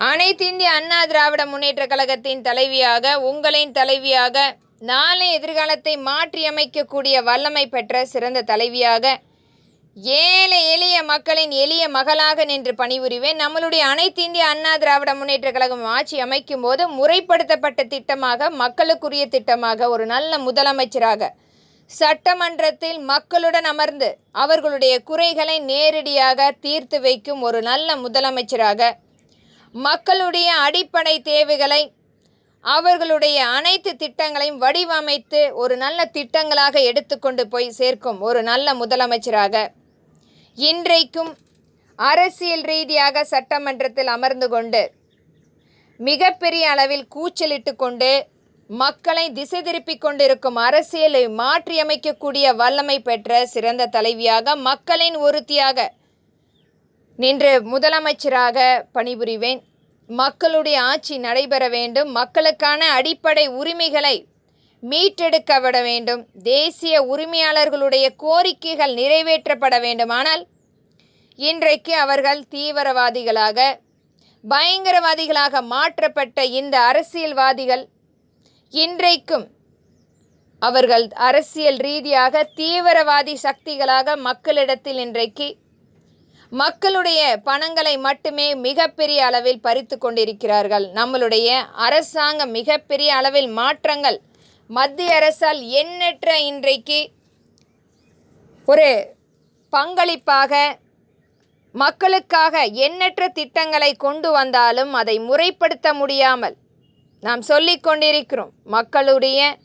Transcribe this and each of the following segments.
அனைத்து இந்திய அண்ணா திராவிட முன்னேற்ற கழகத்தின் தலைவியாக உங்களின் தலைவியாக நாளை எதிர்காலத்தை மாற்றியமைக்கக்கூடிய வல்லமை பெற்ற சிறந்த தலைவியாக ஏழை எளிய மக்களின் எளிய மகளாக நின்று பணிபுரிவேன். நம்மளுடைய அனைத்து இந்திய அண்ணா திராவிட முன்னேற்ற கழகம் ஆட்சி அமைக்கும் போது முறைப்படுத்தப்பட்ட திட்டமாக மக்களுக்குரிய திட்டமாக ஒரு நல்ல முதலமைச்சராக சட்டமன்றத்தில் மக்களுடன் அமர்ந்து அவர்களுடைய குறைகளை நேரடியாக தீர்த்து வைக்கும் ஒரு நல்ல முதலமைச்சராக மக்களுடைய அடிப்படை தேவைகளை அவர்களுடைய அனைத்து திட்டங்களையும் வடிவமைத்து ஒரு நல்ல திட்டங்களாக எடுத்துக்கொண்டு போய் சேர்க்கும் ஒரு நல்ல முதலமைச்சராக இன்றைக்கும் அரசியல் ரீதியாக சட்டமன்றத்தில் அமர்ந்து கொண்டு மிகப்பெரிய அளவில் கூச்சலிட்டு கொண்டு மக்களை திசை திருப்பி கொண்டிருக்கும் அரசியலை மாற்றியமைக்கக்கூடிய வல்லமை பெற்ற சிறந்த தலைவியாக மக்களின் ஒருத்தியாக நின்று முதலமைச்சராக பணிபுரிவேன். மக்களுடைய ஆட்சி நடைபெற வேண்டும். மக்களுக்கான அடிப்படை உரிமைகளை மீட்டெடுக்கப்பட வேண்டும். தேசிய உரிமையாளர்களுடைய கோரிக்கைகள் நிறைவேற்றப்பட வேண்டுமானால் இன்றைக்கு அவர்கள் தீவிரவாதிகளாக பயங்கரவாதிகளாக மாற்றப்பட்ட இந்த அரசியல்வாதிகள் இன்றைக்கும் அவர்கள் அரசியல் ரீதியாக தீவிரவாதி சக்திகளாக மக்களிடத்தில் இன்றைக்கு மக்களுடைய பணங்களை மட்டுமே மிகப்பெரிய அளவில் பறித்து கொண்டிருக்கிறார்கள். நம்மளுடைய அரசாங்கம் மிகப்பெரிய அளவில் மாற்றங்கள். மத்திய அரசால் எண்ணற்ற இன்றைக்கு ஒரு பங்களிப்பாக மக்களுக்காக எண்ணற்ற திட்டங்களை கொண்டு வந்தாலும் அதை முறைப்படுத்த முடியாமல் நாம் சொல்லிக் கொண்டிருக்கிறோம். மக்களுடைய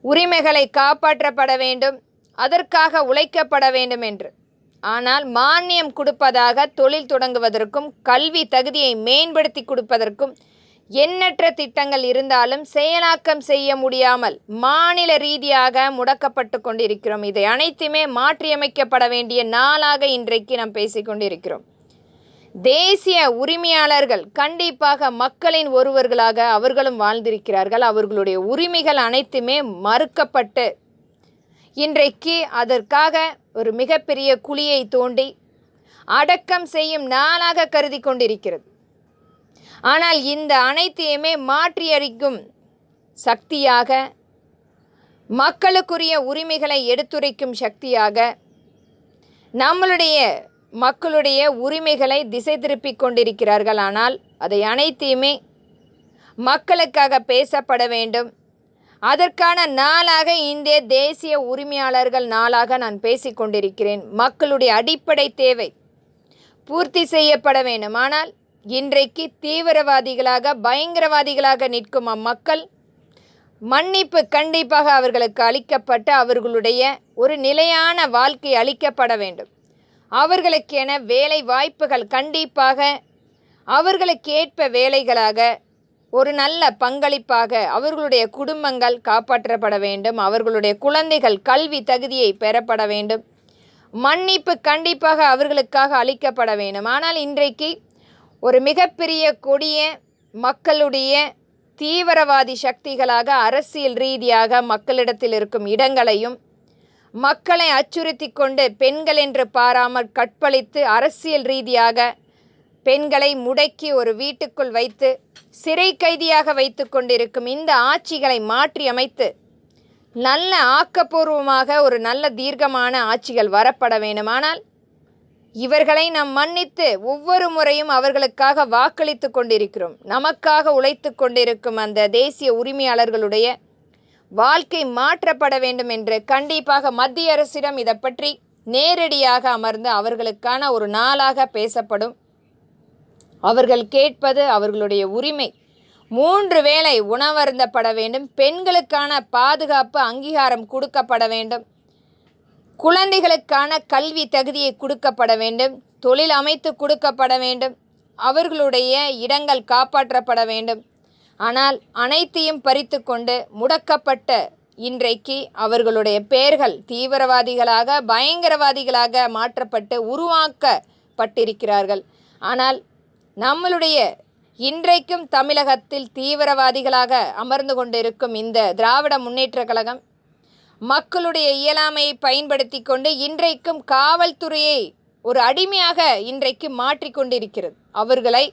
உரிமைகளை காப்பாற்றப்பட வேண்டும் அதற்காக உழைக்கப்பட வேண்டும் என்று. ஆனால் மானியம் கொடுப்பதாக தொழில் தொடங்குவதற்கும் கல்வி தகுதியை மேம்படுத்தி கொடுப்பதற்கும் எண்ணற்ற திட்டங்கள் இருந்தாலும் செயலாக்கம் செய்ய முடியாமல் மாநில ரீதியாக முடக்கப்பட்டு கொண்டிருக்கிறோம். இதை அனைத்துமே மாற்றியமைக்கப்பட வேண்டிய நாளாக இன்றைக்கு நாம் பேசிக்கொண்டிருக்கிறோம் தேசிய உரிமையாளர்கள் கண்டிப்பாக மக்களின் ஒருவர்களாக அவர்களும் வாழ்ந்திருக்கிறார்கள். அவர்களுடைய உரிமைகள் அனைத்துமே மறுக்கப்பட்டு இன்றைக்கு அதற்காக ஒரு மிகப்பெரிய குழியை தோண்டி அடக்கம் செய்யும் நாளாக கருதி கொண்டிருக்கிறது. ஆனால் இந்த அனைத்தையுமே மாற்றியறிக்கும் சக்தியாக மக்களுக்குரிய உரிமைகளை எடுத்துரைக்கும் சக்தியாக நம்மளுடைய மக்களுடைய உரிமைகளை திசை திருப்பிக் கொண்டிருக்கிறார்கள். ஆனால் அதை அனைத்தையுமே மக்களுக்காக பேசப்பட வேண்டும். அதற்கான நாளாக இந்திய தேசிய உரிமையாளர்கள் நாளாக நான் பேசிக்கொண்டிருக்கிறேன். மக்களுடைய அடிப்படை தேவை பூர்த்தி செய்யப்பட வேண்டும். ஆனால் இன்றைக்கு தீவிரவாதிகளாக பயங்கரவாதிகளாக நிற்கும் அம்மக்கள் மன்னிப்பு கண்டிப்பாக அவர்களுக்கு அளிக்கப்பட்டு அவர்களுடைய ஒரு நிலையான வாழ்க்கை அளிக்கப்பட வேண்டும். அவர்களுக்கென வேலை வாய்ப்புகள் கண்டிப்பாக அவர்களுக்கேற்ப வேலைகளாக ஒரு நல்ல பங்களிப்பாக அவர்களுடைய குடும்பங்கள் காப்பாற்றப்பட வேண்டும் அவர்களுடைய குழந்தைகள் கல்வி தகுதியை பெறப்பட வேண்டும். மன்னிப்பு கண்டிப்பாக அவர்களுக்காக அளிக்கப்பட வேண்டும். ஆனால் இன்றைக்கு ஒரு மிகப்பெரிய கொடிய மக்களுடைய தீவிரவாதி சக்திகளாக அரசியல் ரீதியாக மக்களிடத்தில் இருக்கும் இடங்களையும் மக்களை அச்சுறுத்தி கொண்டு பெண்கள் என்று பாராமல் கற்பழித்து அரசியல் ரீதியாக பெண்களை முடக்கி ஒரு வீட்டுக்குள் வைத்து சிறை கைதியாக வைத்து கொண்டிருக்கும் இந்த ஆட்சிகளை மாற்றி அமைத்து நல்ல ஆக்கப்பூர்வமாக ஒரு நல்ல தீர்க்கமான ஆட்சிகள் வரப்பட வேண்டுமானால் இவர்களை நாம் மன்னித்து ஒவ்வொரு முறையும் அவர்களுக்காக வாக்களித்து கொண்டிருக்கிறோம். நமக்காக உழைத்து கொண்டிருக்கும் அந்த தேசிய உரிமையாளர்களுடைய வாழ்க்கை மாற்றப்பட வேண்டும் என்று கண்டிப்பாக மத்திய அரசிடம் இதை பற்றி நேரடியாக அமர்ந்து அவர்களுக்கான ஒரு நாளாக பேசப்படும். அவர்கள் கேட்பது அவர்களுடைய உரிமை. மூன்று வேளை உணவருந்தப்பட வேண்டும். பெண்களுக்கான பாதுகாப்பு அங்கீகாரம் கொடுக்கப்பட வேண்டும். குழந்தைகளுக்கான கல்வி தகுதியை கொடுக்கப்பட வேண்டும். தொழில் அமைத்து கொடுக்கப்பட வேண்டும். அவர்களுடைய இடங்கள் காப்பாற்றப்பட வேண்டும். ஆனால் அனைத்தையும் பறித்து கொண்டு முடக்கப்பட்ட இன்றைக்கு அவர்களுடைய பெயர்கள் தீவிரவாதிகளாக பயங்கரவாதிகளாக மாற்றப்பட்டு உருவாக்கப்பட்டிருக்கிறார்கள். ஆனால் நம்மளுடைய இன்றைக்கும் தமிழகத்தில் தீவிரவாதிகளாக அமர்ந்து கொண்டிருக்கும் இந்த திராவிட முன்னேற்ற கழகம் மக்களுடைய இயலாமையை பயன்படுத்தி கொண்டு இன்றைக்கும் காவல்துறையை ஒரு அடிமையாக இன்றைக்கு மாற்றிக்கொண்டிருக்கிறது அவர்களை